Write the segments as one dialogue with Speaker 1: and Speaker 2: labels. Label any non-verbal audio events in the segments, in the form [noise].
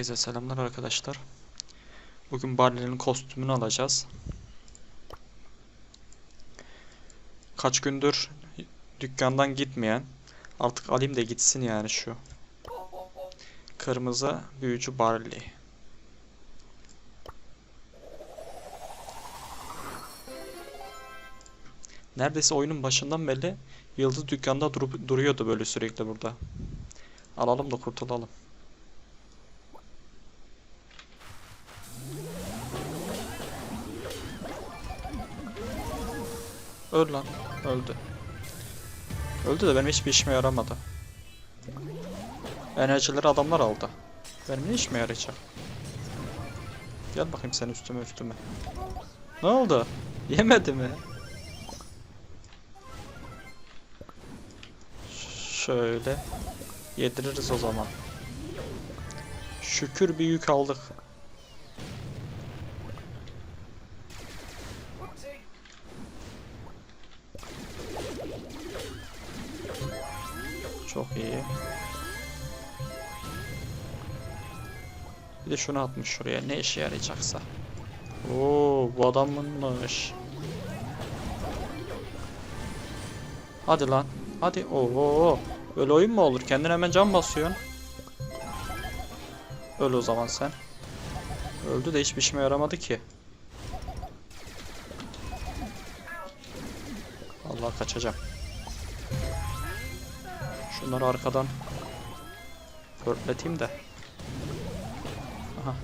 Speaker 1: Herkese selamlar arkadaşlar. Bugün Barley'nin kostümünü alacağız. Kaç gündür dükkandan gitmeyen, artık alayım da gitsin yani şu. Kırmızı büyücü Barley. Neredeyse oyunun başından beri Yıldız dükkanda durup duruyordu böyle sürekli burada. Alalım da kurtulalım. Öl lan. Öldü. Öldü de benim hiçbir işime yaramadı. Enerjileri adamlar aldı. Benim ne işime yarayacak? Gel bakayım sen üstüme üstüme. Ne oldu? Yemedi mi? Şöyle. Yediririz o zaman. Şükür bir yük aldık. Bir de şunu atmış şuraya ne işe yarayacaksa. Oo bu adamınmış. Hadi lan. Hadi. Oo. Öyle oyun mu olur? Kendine hemen can basıyorsun. Öl o zaman sen. Öldü de hiçbir işime yaramadı ki. Allah kaçacağım. Şunları arkadan förtleteyim de. Aha.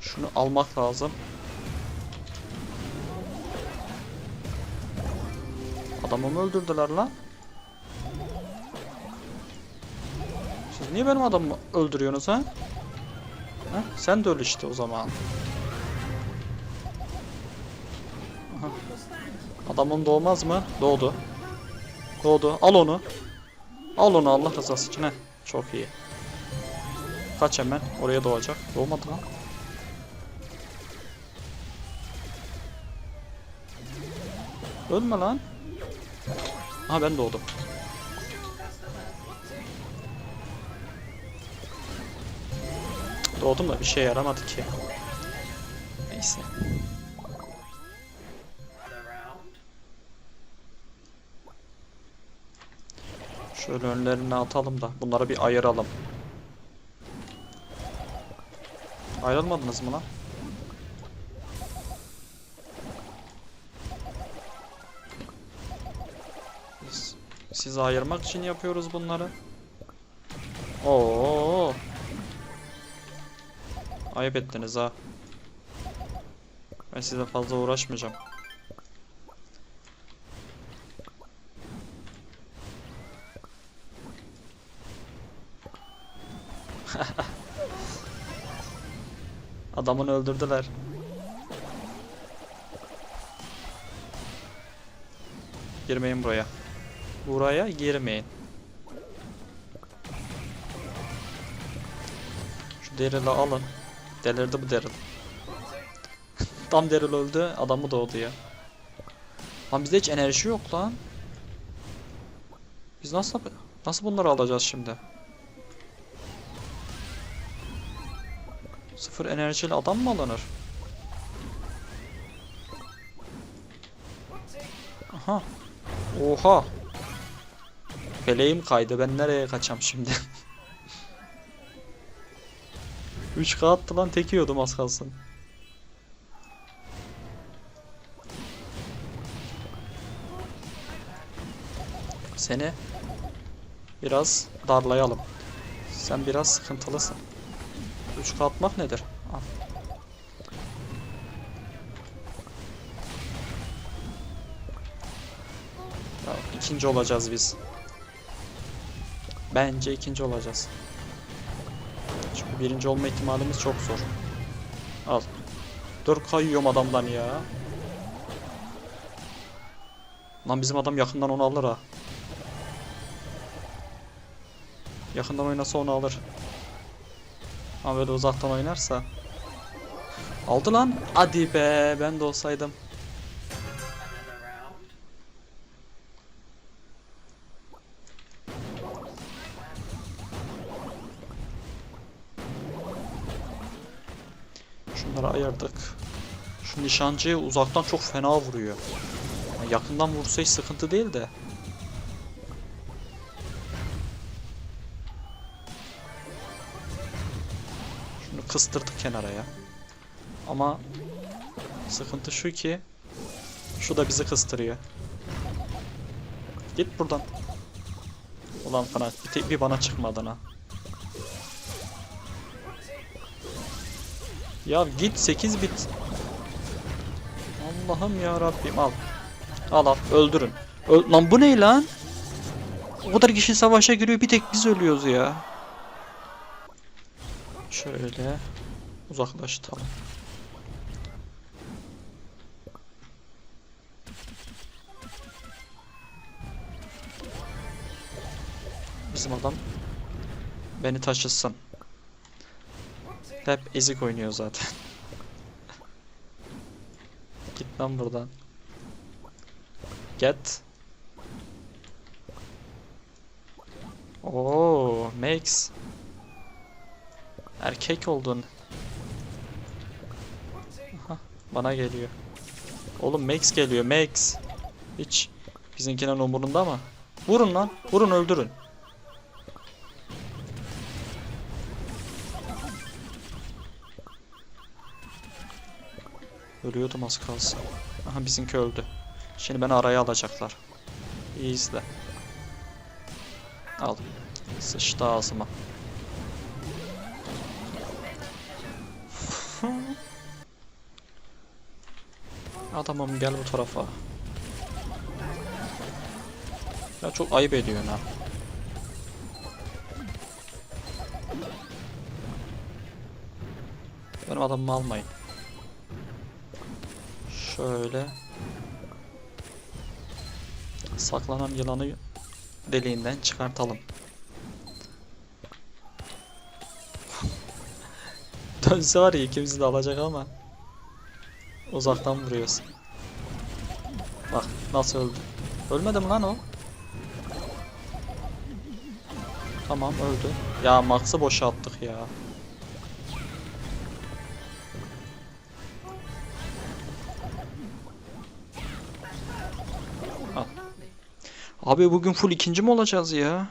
Speaker 1: Şunu almak lazım. Adamımı öldürdüler lan. Siz niye benim adamımı öldürüyorsunuz ha? Ha? Sen de öl işte o zaman. Aha. Adamın doğmaz mı? Doğdu. Doğdu. Al onu. Al onu Allah rızası için. Heh. Çok iyi. Kaç hemen. Oraya doğacak. Doğmadı lan. Ölme lan. Aha ben doğdum. Doğdum da bir şey yaramadı ki. Neyse. Şöyle önlerine atalım da bunları bir ayıralım. Ayrılmadınız mı lan? Biz sizi ayırmak için yapıyoruz bunları. Oo. Ayıp ettiniz ha. Ben size fazla uğraşmayacağım. [laughs] Adamını öldürdüler. Girmeyin buraya. Buraya girmeyin. Şu Daryl'ı alın. Delirdi bu Daryl. [laughs] Tam Daryl öldü, adamı doğdu ya. Lan bizde hiç enerji yok lan. Biz nasıl nasıl bunları alacağız şimdi? Sıfır enerjiyle adam mı alınır? Aha. Oha. Feleğim kaydı. Ben nereye kaçam şimdi? [laughs] 3K attı lan tek yiyordum az kalsın. Seni biraz darlayalım. Sen biraz sıkıntılısın. 3K atmak nedir? Al. Ya, ikinci olacağız biz. Bence ikinci olacağız. Çünkü birinci olma ihtimalimiz çok zor. Al. Dur kayıyorum adamdan ya. Lan bizim adam yakından onu alır ha. Yakından oynasa onu alır. Ama böyle uzaktan oynarsa. Aldı lan. Hadi be ben de olsaydım. Şunları ayırdık. Şu nişancı uzaktan çok fena vuruyor. Yani yakından vursa hiç sıkıntı değil de. Kıstırdık kenara ya. Ama sıkıntı şu ki şu da bizi kıstırıyor. Git buradan. Ulan fena bir, tek bir bana çıkmadın ha. Ya git 8 bit. Allah'ım ya Rabbim al. Al al öldürün. Öl lan bu ne lan? O kadar kişi savaşa giriyor bir tek biz ölüyoruz ya. Şöyle uzaklaştalım. Bizim adam beni taşısın. Hep ezik oynuyor zaten. [laughs] Git lan buradan. Get. Oo, Max. Erkek oldun. Aha, bana geliyor. Oğlum Max geliyor, Max. Hiç bizimkinin umurunda ama. Vurun lan, vurun öldürün. Ölüyordum az kalsın. Aha bizimki öldü. Şimdi beni araya alacaklar. İyi izle. Al. Sıçtı ağzıma. Adamım gel bu tarafa. Ya çok ayıp ediyorsun ha. Benim adamımı almayın. Şöyle. Saklanan yılanı deliğinden çıkartalım. Dönse var ya ikimizi de alacak ama uzaktan vuruyorsun. Bak nasıl öldü. Ölmedi mi lan o? Tamam öldü. Ya Max'ı boşalttık ya. Al. Abi bugün full ikinci mi olacağız ya?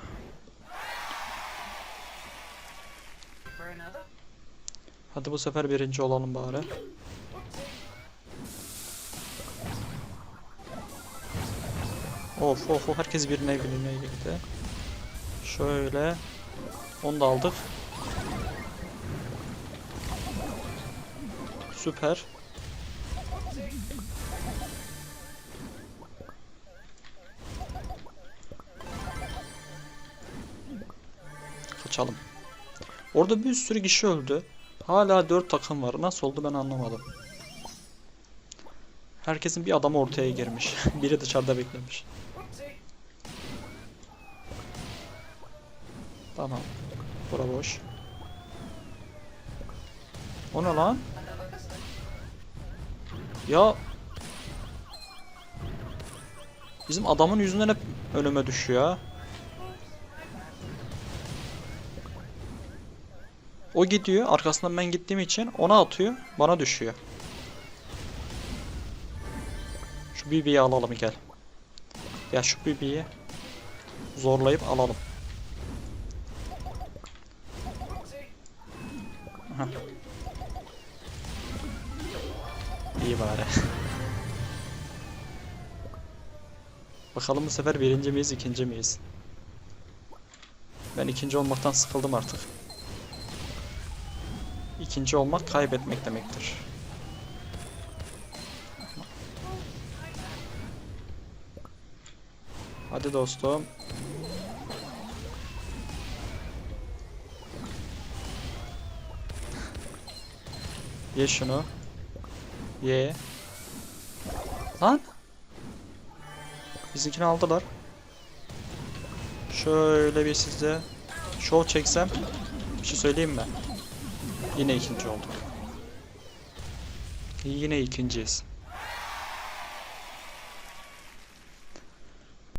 Speaker 1: Hadi bu sefer birinci olalım bari. Of of of herkes birine birine girdi. Şöyle. Onu da aldık. Süper. Kaçalım. Orada bir sürü kişi öldü. Hala 4 takım var. Nasıl oldu ben anlamadım. Herkesin bir adamı ortaya girmiş. [laughs] Biri dışarıda beklemiş. Tamam. Bura boş. O ne lan? Ya Bizim adamın yüzünden hep önüme düşüyor O gidiyor. Arkasından ben gittiğim için ona atıyor. Bana düşüyor. Şu BB'yi alalım gel. Ya şu BB'yi zorlayıp alalım. Aha. İyi bari. [laughs] Bakalım bu sefer birinci miyiz, ikinci miyiz? Ben ikinci olmaktan sıkıldım artık. İkinci olmak kaybetmek demektir. Hadi dostum. Ye şunu. Ye. Lan. Bizimkini aldılar. Şöyle bir sizde şov çeksem bir şey söyleyeyim mi? Yine ikinci olduk. Yine ikinciyiz.